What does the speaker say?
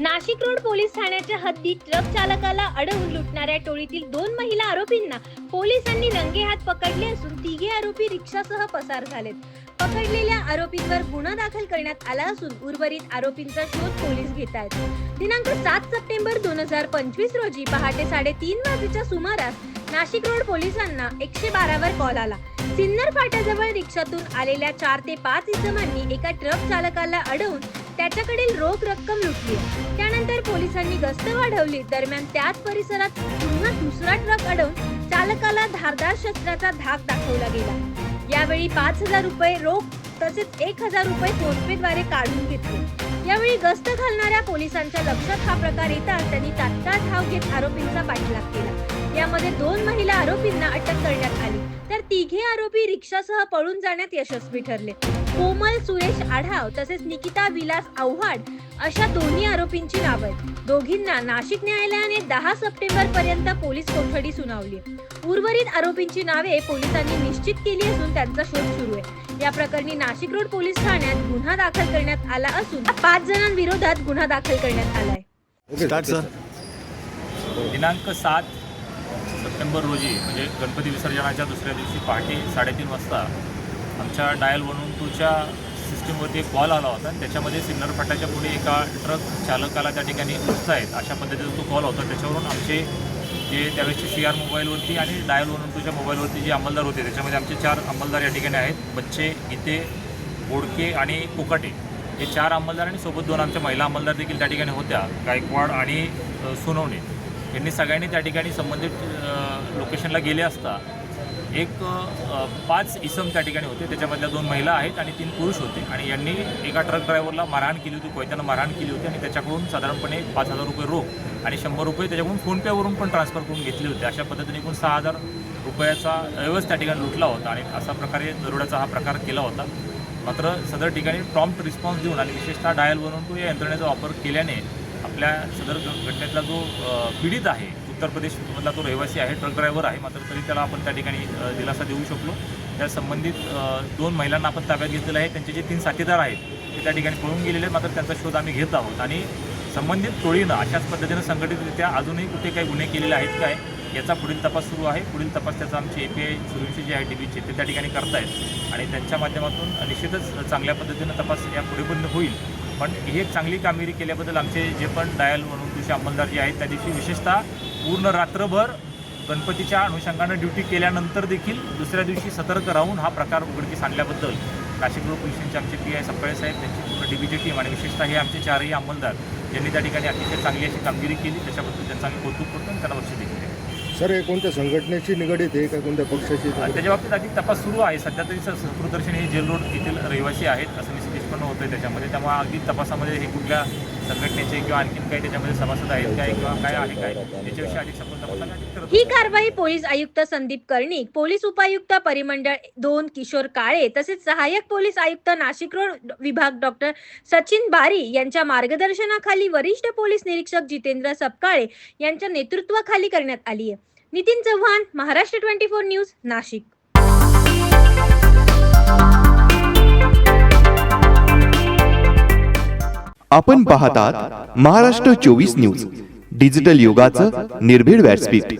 Nashik road police ठाण्याच्या हद्दीत truck चालकाला अडवून लुटणाऱ्या टोळीतील दोन महिला आरोपींना पोलिसांनी रंगेहात पकडले असून तिघे आरोपी रिक्षासह पसार झालेत. पकडलेल्या आरोपींवर गुन्हा दाखल करण्यात आला असून उर्वरित आरोपींचा शोध पोलीस घेत आहेत. दिनांक सात सप्टेंबर दोन हजार पंचवीस रोजी पहाटे साडेतीन वाजेच्या सुमारास नाशिक रोड पोलिसांना एकशे बारावर कॉल आला. सिन्नर फाट्याजवळ रिक्षातून आलेल्या चार ते पाच इसमांनी एका ट्रक चालकाला अडवून त्याच्याकडील रोख रक्कम लुटली. त्यानंतर पोलिसांनी गस्त वाढवली. दरम्यान त्याच परिसरात पुन्हा दुसरा ट्रक अडवून चालकाला धारदार शस्त्राचा धाक दाखवला गेला. यावेळी पाच हजार रुपये रोख तसेच एक हजार रुपये फोनपेद्वारे काढून घेतले. यावेळी गस्त घालणाऱ्या पोलिसांच्या लक्षात हा प्रकार येताच त्यांनी तात्काळ धाव घेत आरोपींचा पाठलाग केला. यामध्ये दोन महिला आरोपींना अटक करण्यात तिघे आरोपी रिक्षासह पळून जाण्यात यशस्वी ठरले. कोमल सुरेश आढाव तसेच निकिता विलास आव्हाड अशा दोन्ही आरोपींची नावं आहेत. दोघींना नाशिक न्यायालयाने दहा सप्टेंबर पर्यंत पोलीस कोठडी सुनावली. उर्वरित आरोपींची नावे पोलिसांनी निश्चित केली असून त्यांचा शोध सुरू आहे. या प्रकरणी नाशिक रोड पोलीस ठाण्यात गुन्हा दाखल करण्यात आला असून पाच जणांविरोधात गुन्हा दाखल करण्यात आलाय. स्टार्ट सर दिनांक सात सप्टेंबर रोजी म्हणजे गणपती विसर्जनाच्या दुसऱ्या दिवशी पहाटे साडेतीन वाजता आमच्या डायल वन वन टूच्या सिस्टीमवरती एक कॉल आला होता. त्याच्यामध्ये सिन्नर फाट्याच्या पुढे एका ट्रक चालकाला त्या ठिकाणी लुटत आहेत अशा पद्धतीचा तो कॉल होता. त्याच्यावरून आमचे जे त्यावेळेसचे सी आर मोबाईलवरती आणि डायल वन वन टूच्या मोबाईलवरती जे अंमलदार होते त्याच्यामध्ये आमचे चार अंमलदार या ठिकाणी आहेत. बच्चे गीते बोडके आणि कोकाटे. हे चार अंमलदार आणि सोबत दोन आमच्या महिला अंमलदार देखील त्या ठिकाणी होत्या. गायकवाड आणि सोनवणे. यांनी सगळ्यांनी त्या ठिकाणी संबंधित लोकेशनला गेले असता एक पाच इसम त्या ठिकाणी होते. त्याच्यामधल्या दोन महिला आहेत आणि तीन पुरुष होते. आणि यांनी एका ट्रक ड्रायव्हरला मारहाण केली होती. कोयत्यानं मारहाण केली होती आणि त्याच्याकडून साधारणपणे पाच हजार रुपये रोख आणि शंभर रुपये त्याच्याकडून फोनपेवरून पण ट्रान्सफर करून घेतले होते. अशा पद्धतीने एकूण सहा हजार रुपयाचा ऐवज त्या ठिकाणी लुटला होता आणि अशा प्रकारे दरोड्याचा हा प्रकार केला होता. मात्र सदर ठिकाणी प्रॉम्प्ट रिस्पॉन्स देऊन आणि विशेषतः डायल बनवून तो या यंत्रणेचा वापर केल्याने आपल्या सदर घटनेतला जो पीडित आहे उत्तर प्रदेशमधला तो रहिवासी आहे ट्रक ड्रायव्हर आहे मात्र तरी त्याला आपण त्या ठिकाणी दिलासा देऊ शकलो. त्या संबंधित दोन महिलांना आपण ताब्यात घेतलेलं आहे. त्यांचे जे तीन साथीदार आहेत ते त्या ठिकाणी पळून गेलेले आहेत. मात्र त्यांचा शोध आम्ही घेत आहोत. आणि संबंधित टोळीनं अशाच पद्धतीनं संघटितरित्या अजूनही कुठे काही गुन्हे केलेले आहेत काय याचा पुढील तपास सुरू आहे. पुढील तपास त्याचा आमचे ए पी आय सुरवंशी जे आहे डी बीचे ते त्या ठिकाणी करतायत. आणि त्यांच्या माध्यमातून निश्चितच चांगल्या पद्धतीनं तपास या पुढे पण होईल. पण ही एक चांगली कामगिरी केल्याबद्दल आमचे जे पण डायल म्हणून तुझे अंमलदार जे आहेत त्या दिवशी विशेषतः पूर्ण रात्रभर गणपतीच्या अनुषंगानं ड्युटी केल्यानंतर देखील दुसऱ्या दिवशी सतर्क राहून हा प्रकार उघडकीस आणल्याबद्दल नाशिक रोड पोलिसांचे आमचे पी आय सप्काळे साहेब त्यांची पूर्ण डी बीची टीम आणि विशेषतः हे आमचे चारही अंमलदार यांनी त्या ठिकाणी अतिशय चांगली अशी कामगिरी केली. त्याच्याबद्दल त्यांचं आम्ही कौतुक करतो आणि त्यांना लक्ष देखील. सर हे कोणत्या संघटनेशी निगडीत आहे का कोणत्या पक्षाशी? आणि त्याच्या बाबतीत अधिक तपास सुरू आहे. सध्या तरी सर संस्कृतदर्शन हे जेल रोड येथील रहिवासी आहेत असं निश्चित निष्पन्न होतं आहे त्याच्यामध्ये. त्यामुळे अगदी तपासामध्ये हे कुठल्या संघटनेचे किंवा आणखीन काही त्याच्यामध्ये सभासद आहेत काय किंवा काय आहे काय याच्याविषयी अधिक सखोल तपास ही कारवाई पोलीस आयुक्त संदीप कर्णिक पोलीस उपायुक्त परिमंडळ दोन किशोर काळे तसेच सहाय्यक पोलीस आयुक्त नाशिक रोड विभाग डॉक्टर सचिन बारी यांच्या मार्गदर्शनाखाली वरिष्ठ पोलीस निरीक्षक जितेंद्र सपकाळे यांच्या नेतृत्वाखाली करण्यात आली आहे Nitin Chavan Maharashtra twenty four news Nashik. आपण पाहतात महाराष्ट्र चोवीस न्यूज. डिजिटल युगाचं निर्भीड व्यासपीठ.